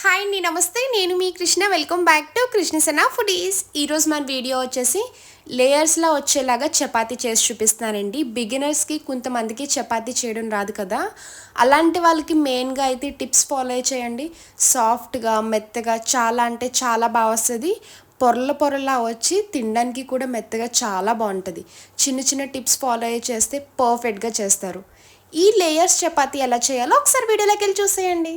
Hi అండి నమస్తే. నేను మీ కృష్ణ. వెల్కమ్ బ్యాక్ టు కృష్ణసన ఫుడీస్ ఈరోజు మన వీడియో వచ్చేసి లేయర్స్లో వచ్చేలాగా చపాతీ చేసి చూపిస్తున్నానండి బిగినర్స్కి కొంతమందికి చపాతీ చేయడం రాదు కదా. అలాంటి వాళ్ళకి మెయిన్గా అయితే టిప్స్ ఫాలో చేయండి. సాఫ్ట్గా మెత్తగా చాలా అంటే చాలా బాగా వస్తుంది. పొరల పొరలా వచ్చి తినడానికి కూడా మెత్తగా చాలా బాగుంటుంది. చిన్న చిన్న టిప్స్ ఫాలో చేస్తే పర్ఫెక్ట్గా చేస్తారు. ఈ లేయర్స్ చపాతీ ఎలా చేయాలో ఒకసారి వీడియోలోకి వెళ్ళి చూసేయండి.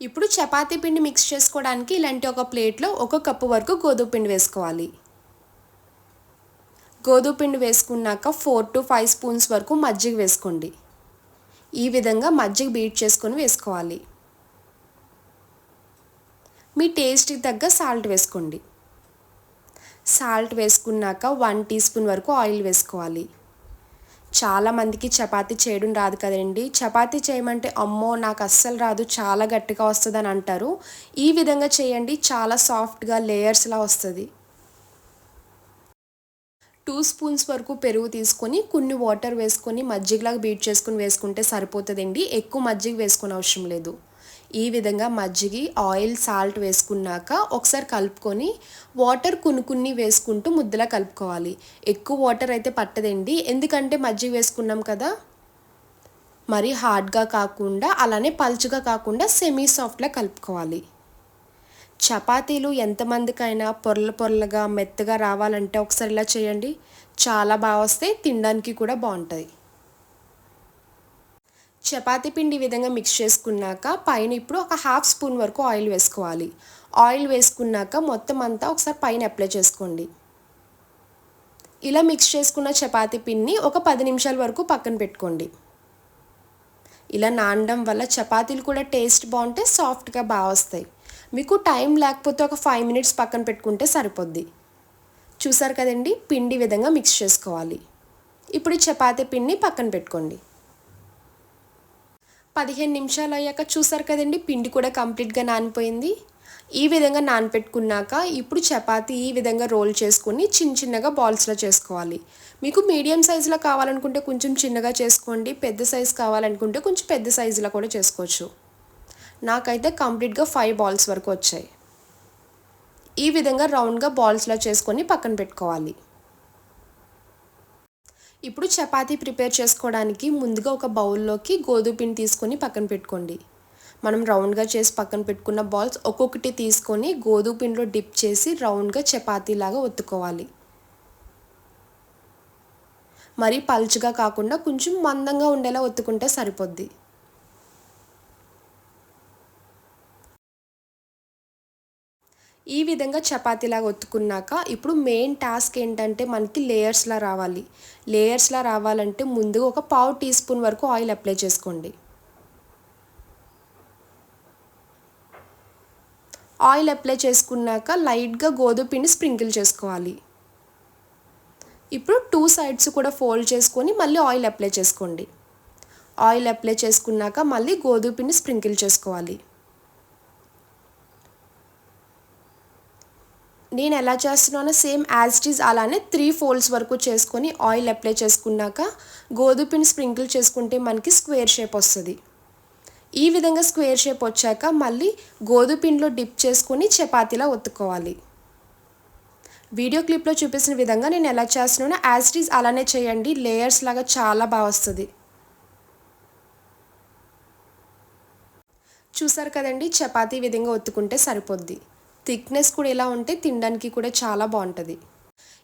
ఇప్పుడు చపాతీ పిండి మిక్స్ చేసుకోవడానికి ఇలాంటి ఒక ప్లేట్లో ఒక కప్పు వరకు గోధుమ పిండి వేసుకోవాలి. గోధుమ పిండి వేసుకున్నాక ఫోర్ టు ఫైవ్ స్పూన్స్ వరకు మజ్జిగ వేసుకోండి. ఈ విధంగా మజ్జిగ బీట్ చేసుకొని వేసుకోవాలి. మీ టేస్ట్కి తగ్గ సాల్ట్ వేసుకోండి. సాల్ట్ వేసుకున్నాక వన్ టీ స్పూన్ వరకు ఆయిల్ వేసుకోవాలి. చాలా మందికి చపాతి చేయడం రాదు కదండి. చపాతీ చేయమంటే అమ్మో నాకు అస్సలు రాదు చాలా గట్టిగా వస్తుంది అని అంటారు. ఈ విధంగా చేయండి చాలా సాఫ్ట్గా లేయర్స్లా వస్తుంది. టూ స్పూన్స్ వరకు పెరుగు తీసుకొని కొన్ని వాటర్ వేసుకొని మజ్జిగలాగా బీట్ చేసుకుని వేసుకుంటే సరిపోతుందండి. ఎక్కువ మజ్జిగ వేసుకునే అవసరం లేదు. ఈ విధంగా మజ్జిగి ఆయిల్ సాల్ట్ వేసుకున్నాక ఒకసారి కలుపుకొని వాటర్ కునుకున్ని వేసుకుంటూ ముద్దలా కలుపుకోవాలి. ఎక్కువ వాటర్ అయితే పట్టదండి. ఎందుకంటే మజ్జిగ వేసుకున్నాం కదా. మరి హార్డ్గా కాకుండా అలానే పల్చగా కాకుండా సెమీ సాఫ్ట్లా కలుపుకోవాలి. చపాతీలు ఎంతమందికైనా పొరల పొరలుగా మెత్తగా రావాలంటే ఒకసారి ఇలా చేయండి. చాలా బాగా వస్తాయి. తినడానికి కూడా బాగుంటుంది చపాతీ పిండి విధంగా మిక్స్ చేసుకున్నాక పైన ఇప్పుడు ఒక హాఫ్ స్పూన్ వరకు ఆయిల్ వేసుకోవాలి. ఆయిల్ వేసుకున్నాక మొత్తం అంతా ఒకసారి పైన అప్లై చేసుకోండి. ఇలా మిక్స్ చేసుకున్న చపాతీ పిండిని ఒక పది నిమిషాల వరకు పక్కన పెట్టుకోండి. ఇలా నానడం వల్ల చపాతీలు కూడా టేస్ట్ బాగుంటే సాఫ్ట్గా బాగా వస్తాయి. మీకు టైం లేకపోతే ఒక ఫైవ్ మినిట్స్ పక్కన పెట్టుకుంటే సరిపోద్ది. చూసారు కదండి? పిండి విధంగా మిక్స్ చేసుకోవాలి. ఇప్పుడు చపాతీ పిండిని పక్కన పెట్టుకోండి. పదిహేను నిమిషాలు అయ్యాక చూసారు కదండి పిండి కూడా కంప్లీట్గా నానిపోయింది. ఈ విధంగా నానపెట్టుకున్నాక ఇప్పుడు చపాతి ఈ విధంగా రోల్ చేసుకొని చిన్న చిన్నగా బాల్స్లో చేసుకోవాలి. మీకు మీడియం సైజులో కావాలనుకుంటే కొంచెం చిన్నగా చేసుకోండి పెద్ద సైజు కావాలనుకుంటే కొంచెం పెద్ద సైజులో కూడా చేసుకోవచ్చు. నాకైతే కంప్లీట్గా ఫైవ్ బాల్స్ వరకు వచ్చాయి. ఈ విధంగా రౌండ్గా బాల్స్లో చేసుకొని పక్కన పెట్టుకోవాలి. ఇప్పుడు చపాతీ ప్రిపేర్ చేసుకోవడానికి ముందుగా ఒక బౌల్లోకి గోధుమ పిండి తీసుకొని పక్కన పెట్టుకోండి. మనం రౌండ్గా చేసి పక్కన పెట్టుకున్న బాల్స్ ఒక్కొక్కటి తీసుకొని గోధుమ పిండిలో డిప్ చేసి రౌండ్గా చపాతీలాగా ఒత్తుకోవాలి. మరీ పలుచగా కాకుండా కొంచెం మందంగా ఉండేలా ఒత్తుకుంటే సరిపోద్ది. ఈ విధంగా చపాతీలాగా ఒత్తుకున్నాక ఇప్పుడు మెయిన్ టాస్క్ ఏంటంటే మనకి లేయర్స్లా రావాలి. లేయర్స్లా రావాలంటే ముందుగా ఒక పావు టీ స్పూన్ వరకు ఆయిల్ అప్లై చేసుకోండి. ఆయిల్ అప్లై చేసుకున్నాక లైట్గా గోధుమ పిండి స్ప్రింకిల్ చేసుకోవాలి. ఇప్పుడు టూ సైడ్స్ కూడా ఫోల్డ్ చేసుకొని మళ్ళీ ఆయిల్ అప్లై చేసుకోండి. ఆయిల్ అప్లై చేసుకున్నాక మళ్ళీ గోధుమ పిండి స్ప్రింకిల్ చేసుకోవాలి. నేను ఎలా చేస్తున్నానో సేమ్ యాజ్ ఇట్ ఈజ్ అలానే త్రీ ఫోల్డ్స్ వరకు చేసుకొని ఆయిల్ అప్లై చేసుకున్నాక గోధుమ పిండి స్ప్రింకిల్ చేసుకుంటే మనకి స్క్వేర్ షేప్ వస్తుంది. ఈ విధంగా స్క్వేర్ షేప్ వచ్చాక మళ్ళీ గోధుమ పిండిలో డిప్ చేసుకొని చపాతీలా ఒత్తుకోవాలి. వీడియో క్లిప్లో చూపించిన విధంగా నేను ఎలా చేస్తున్నానో యాజ్ ఇట్ ఈజ్ అలానే చేయండి. లేయర్స్ లాగా చాలా బాగా వస్తుంది. చూసారు కదండి? చపాతీ విధంగా ఒత్తుకుంటే సరిపోద్ది. థిక్నెస్ కూడా ఇలా ఉంటే తినడానికి కూడా చాలా బాగుంటుంది.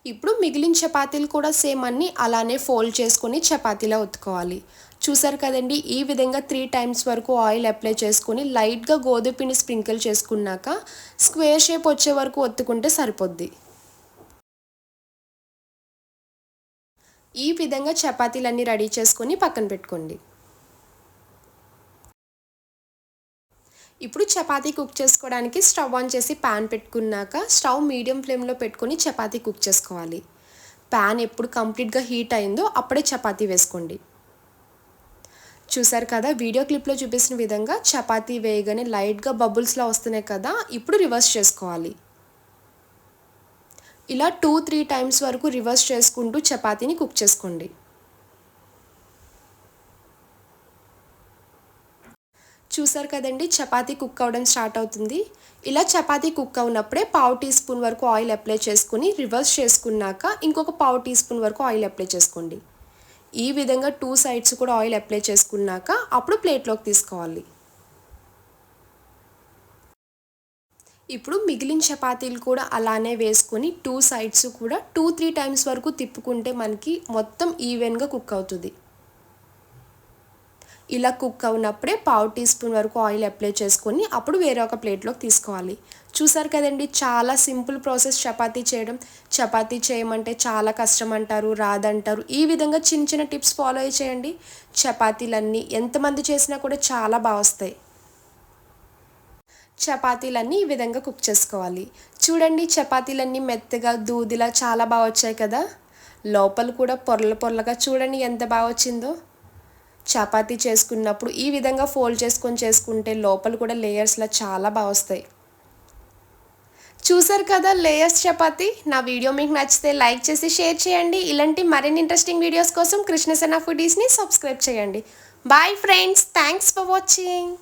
ఇప్పుడు మిగిలిన చపాతీలు కూడా సేమ్ అన్నీ అలానే ఫోల్డ్ చేసుకొని చపాతీలా ఒత్తుకోవాలి. చూసారు కదండి ఈ విధంగా త్రీ టైమ్స్ వరకు ఆయిల్ అప్లై చేసుకొని లైట్గా గోధుమ పిండి స్ప్రింకిల్ చేసుకున్నాక స్క్వేర్ షేప్ వచ్చే వరకు ఒత్తుకుంటే సరిపోద్ది. ఈ విధంగా చపాతీలన్నీ రెడీ చేసుకొని పక్కన పెట్టుకోండి. ఇప్పుడు చపాతీ కుక్ చేసుకోవడానికి స్టవ్ ఆన్ చేసి ప్యాన్ పెట్టుకున్నాక స్టవ్ మీడియం ఫ్లేమ్లో పెట్టుకొని చపాతీ కుక్ చేసుకోవాలి. ప్యాన్ ఎప్పుడు కంప్లీట్గా హీట్ అయిందో అప్పుడే చపాతీ వేసుకోండి. చూసారు కదా వీడియో క్లిప్లో చూపిస్తున్న విధంగా చపాతీ వేయగానే లైట్గా బబుల్స్లా వస్తున్నాయి కదా ఇప్పుడు రివర్స్ చేసుకోవాలి. ఇలా టూ త్రీ టైమ్స్ వరకు రివర్స్ చేసుకుంటూ చపాతీని కుక్ చేసుకోండి. చూసారు కదండి చపాతీ కుక్ అవ్వడం స్టార్ట్ అవుతుంది. ఇలా చపాతీ కుక్ అవునప్పుడే పావు టీ స్పూన్ వరకు ఆయిల్ అప్లై చేసుకుని రివర్స్ చేసుకున్నాక ఇంకొక పావు టీ స్పూన్ వరకు ఆయిల్ అప్లై చేసుకోండి. ఈ విధంగా టూ సైడ్స్ కూడా ఆయిల్ అప్లై చేసుకున్నాక అప్పుడు ప్లేట్లోకి తీసుకోవాలి. ఇప్పుడు మిగిలిన చపాతీలు కూడా అలానే వేసుకొని టూ సైడ్స్ కూడా టూ త్రీ టైమ్స్ వరకు తిప్పుకుంటే మనకి మొత్తం ఈవెన్గా కుక్ అవుతుంది. ఇలా కుక్ అవునప్పుడే పావు టీ స్పూన్ వరకు ఆయిల్ అప్లై చేసుకొని అప్పుడు వేరే ఒక ప్లేట్లోకి తీసుకోవాలి. చూసారు కదండి చాలా సింపుల్ ప్రాసెస్ చపాతీ చేయడం. చపాతీ చేయమంటే చాలా కష్టం అంటారు రాదంటారు. ఈ విధంగా చిన్న చిన్న టిప్స్ ఫాలో అయ్యి చేయండి. చపాతీలన్నీ ఎంతమంది చేసినా కూడా చాలా బాగా వస్తాయి. చపాతీలన్నీ ఈ విధంగా కుక్ చేసుకోవాలి. చూడండి చపాతీలన్నీ మెత్తగా దూదిలా చాలా బాగా వచ్చాయి కదా. లోపల కూడా పొరల పొరలుగా చూడండి ఎంత బాగా వచ్చిందో. చపాతీ చేసుకున్నప్పుడు ఈ విధంగా ఫోల్డ్ చేసుకొని చేసుకుంటే లోపల కూడా లేయర్స్లా చాలా బాగా వస్తాయి. చూసారు కదా లేయర్స్ చపాతీ? నా వీడియో మీకు నచ్చితే లైక్ చేసి షేర్ చేయండి. ఇలాంటి మరిన్ని ఇంట్రెస్టింగ్ వీడియోస్ కోసం కృష్ణసేన ఫుడీస్ని సబ్స్క్రైబ్ చేయండి. Bye friends thanks for watching